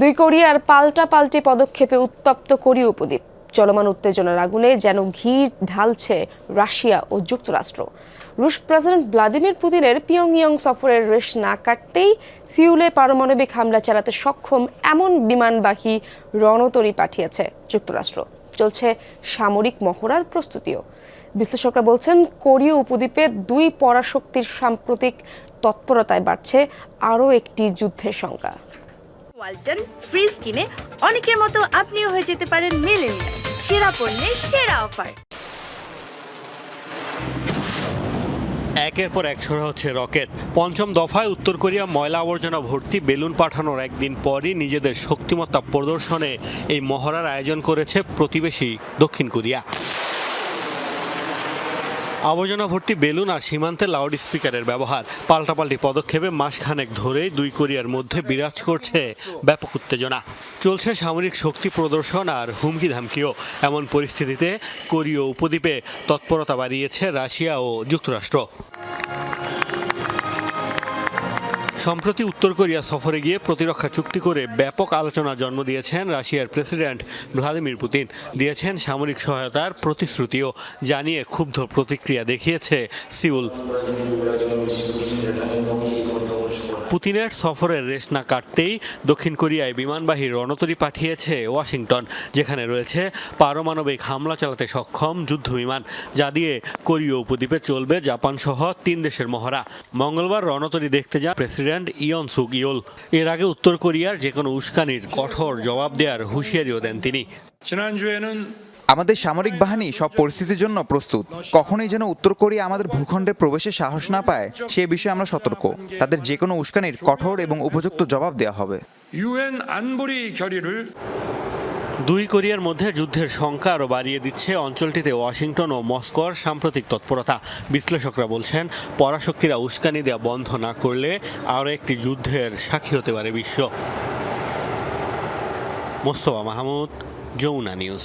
দুই কোরিয়ার পাল্টা পাল্টি পদক্ষেপে উত্তপ্ত কোরীয় উপদ্বীপ। চলমান উত্তেজনার আগুনে যেন ঘি ঢালছে রাশিয়া ও যুক্তরাষ্ট্র। রুশ প্রেসিডেন্ট ভ্লাদিমির পুতিনের পিয়ংইয়ং সফরের রেশ না কাটতেই সিউলে পারমাণবিক হামলা চালাতে সক্ষম এমন বিমানবাহী রণতরী পাঠিয়েছে যুক্তরাষ্ট্র। চলছে সামরিক মহড়ার প্রস্তুতিও। বিশ্লেষকরা বলছেন, কোরীয় উপদ্বীপে দুই পরাশক্তির সাম্প্রতিক তৎপরতায় বাড়ছে আরও একটি যুদ্ধের শঙ্কা ওয়ালটন ফ্রিজ কিনে অনেকের মতো আপনিও হয়ে যেতে পারেন মিলেনিয়াল সেরা পণ্যের সেরা অফার একের পর এক ছড়া হচ্ছে রকেট। পঞ্চম দফায় উত্তর কোরিয়া ময়লা আবর্জনা ভর্তি বেলুন পাঠানোর একদিন পরই নিজেদের শক্তিমত্তা প্রদর্শনে এই মহড়ার আয়োজন করেছে প্রতিবেশী দক্ষিণ কোরিয়া। আবর্জনা ভর্তি বেলুন আর সীমান্তে লাউড স্পিকারের ব্যবহার। পাল্টাপাল্টি পদক্ষেপে মাসখানেক ধরেই দুই কোরিয়ার মধ্যে বিরাজ করছে ব্যাপক উত্তেজনা। চলছে সামরিক শক্তি প্রদর্শন আর হুমকি ধামকিও এমন পরিস্থিতিতে কোরীয় উপদ্বীপে তৎপরতা বাড়িয়েছে রাশিয়া ও যুক্তরাষ্ট্র। সম্প্রতি উত্তর কোরিয়া সফরে গিয়ে প্রতিরক্ষা চুক্তি করে ব্যাপক আলোচনা জন্ম দিয়েছেন রাশিয়ার প্রেসিডেন্ট ভ্লাদিমির পুতিন। দিয়েছেন সামরিক সহায়তার প্রতিশ্রুতিও, জানিয়ে ক্ষুব্ধ প্রতিক্রিয়া দেখিয়েছে সিউল। পুতিনের সফরের রেশ না কাটতেই দক্ষিণ কোরিয়ায় বিমানবাহী রণতরী পাঠিয়েছে ওয়াশিংটন যেখানে রয়েছে পারমাণবিক হামলা চালাতে সক্ষম যুদ্ধ বিমান যা দিয়ে কোরীয় উপদ্বীপে চলবে জাপান সহ তিন দেশের মহড়া মঙ্গলবার রণতরী দেখতে যান প্রেসিডেন্ট ইয়ন সুক ইয়োল এর আগে উত্তর কোরিয়ার যে কোনো উস্কানির কঠোর জবাব দেওয়ার হুঁশিয়ারিও দেন তিনি 지난주에는 আমাদের সামরিক বাহিনী সব পরিস্থিতির জন্য প্রস্তুত। কখনোই যেন উত্তর কোরিয়া আমাদের ভূখণ্ডে প্রবেশে সাহস না পায় সে বিষয়ে আমরা সতর্ক। তাদের যে কোনো উস্কানির কঠোর এবং উপযুক্ত জবাব দেওয়া হবে। দুই কোরিয়ার মধ্যে যুদ্ধের সংখ্যা আরও বাড়িয়ে দিচ্ছে অঞ্চলটিতে ওয়াশিংটন ও মস্কোর সাম্প্রতিক তৎপরতা। বিশ্লেষকরা বলছেন পরাশক্তিরা উস্কানি দেওয়া বন্ধ না করলে আরও একটি যুদ্ধের সাক্ষী হতে পারে বিশ্ব। মোস্তফা মাহমুদ যমুনা নিউজ।